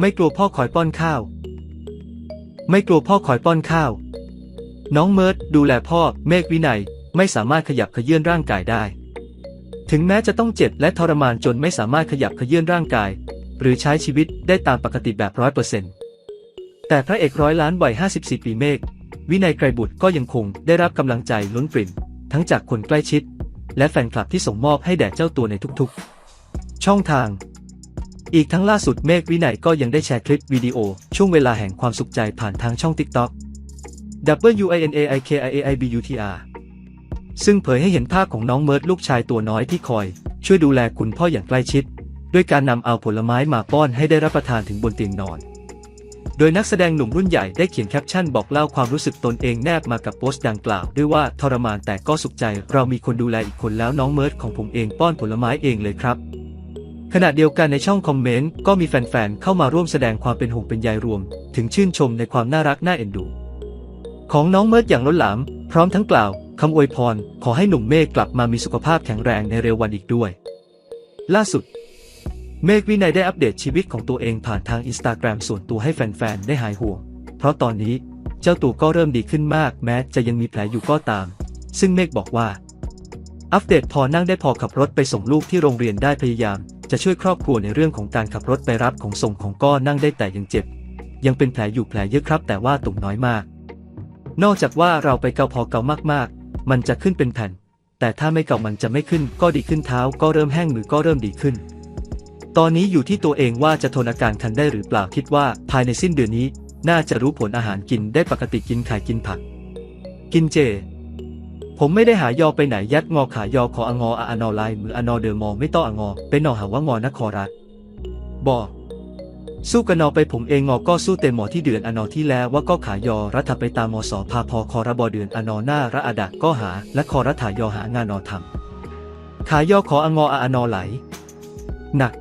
ไม่กลัวพ่อคอยป้อนข้าว ไม่กลัวพ่อคอยป้อนข้าว น้องเมิร์ดดูแลพ่อ เมฆวินัย ไม่สามารถขยับเขยื่อนร่างกายได้ ถึงแม้จะต้องเจ็บและทรมานจนไม่สามารถขยับเขยื่อนร่างกาย หรือใช้ชีวิตได้ตามปกติแบบร้อยเปอร์เซ็นต์แต่พระเอกร้อยล้านวัย54 ปีเมฆวินัยไกรบุตรก็ยังคงได้รับกำลังใจล้นปริ่ม ทั้งจากคนใกล้ชิด และแฟนคลับที่ส่งมอบให้แด่เจ้าตัวในทุกๆ ช่องทาง อีกทั้งล่าสุดเมฆวินัยก็ยังได้แชร์คลิปวิดีโอ ช่วงเวลาแห่งความสุขใจผ่านทางช่อง TikTok W I N A I K I A I B U T R ซึ่งเผยให้เห็นภาพของน้องเมิร์ดลูกชายตัวน้อยที่คอย ช่วยดูแลคุณพ่ออย่างใกล้ชิด ด้วยการนำเอาผลไม้มาป้อนให้ได้รับประทานถึงบนเตียงนอน โดยนักแสดงหนุ่มรุ่นใหญ่ได้เขียนแคปชั่นบอกเล่าความรู้สึกตนเองแนบมากับโพสต์ดังกล่าว ด้วยว่าทรมานแต่ก็สุขใจเรามีคนดูแลอีกคนแล้วน้องเมิร์ดของผมเองป้อนผลไม้เองเลยครับ ขณะเดียวกันในช่องคอมเมนต์ก็มีแฟนๆ เข้ามาร่วมแสดงความเป็นห่วงเป็นใยรวม ถึงชื่นชมในความน่ารักน่าเอ็นดู ของน้องเมิร์ดอย่างล้นหลาม พร้อมทั้งกล่าวคำอวยพร ขอให้หนุ่มเมฆกลับมามีสุขภาพแข็งแรงในเร็ววันอีกด้วย ล่าสุด เมฆวินัยได้อัปเดตชีวิตของตัวเองผ่านทางอินสตาแกรมส่วนตัวให้แฟนๆ ได้หายห่วง เพราะตอนนี้เจ้าตัวก็เริ่มดีขึ้นมากแม้จะยังมีแผลอยู่ก็ตาม ซึ่งเมฆบอกว่า อัปเดตพอนั่งได้พอขับรถไปส่งลูกที่โรงเรียนได้พยายาม จะช่วยครอบครัวในเรื่องของการขับรถไปรับของส่งของก็นั่งได้แต่ยังเจ็บ ยังเป็นแผลอยู่แผลเยอะครับ แต่ว่าตุ่มน้อยมาก นอกจากว่าเราไปเกาพอเกามากๆ มันจะขึ้นเป็นแผ่น แต่ถ้าไม่เกามันจะไม่ขึ้น ก็ดีขึ้นเท้าก็เริ่มแห้งมือก็เริ่มดีขึ้น ตอนนี้อยู่ที่ตัวเองว่าจะทนอาการคันได้หรือเปล่าคิดว่าภายในสิ้นเดือนนี้ น่าจะรู้ผลอาหารกินได้ปกติกินไข่กินผัก กินเจ ผมไม่ได้หายอไปไหนยัดงอขายอขอองออะอนอไลมืออนอเดอมอไม่ต้ององอเป็นนอหาว่างอนคอรัฐบอสู้กันนอไปผมเองงอก็สู้เต็มหมอที่เดือนอนอที่แล้วว่าก็ขายอรัฐไปตามมสพาพอคอระบอเดือนอนอหน้าระอาดะก็หา และคอรัฐายอหางานอทำขายอขอองออะอนอไหล หนัก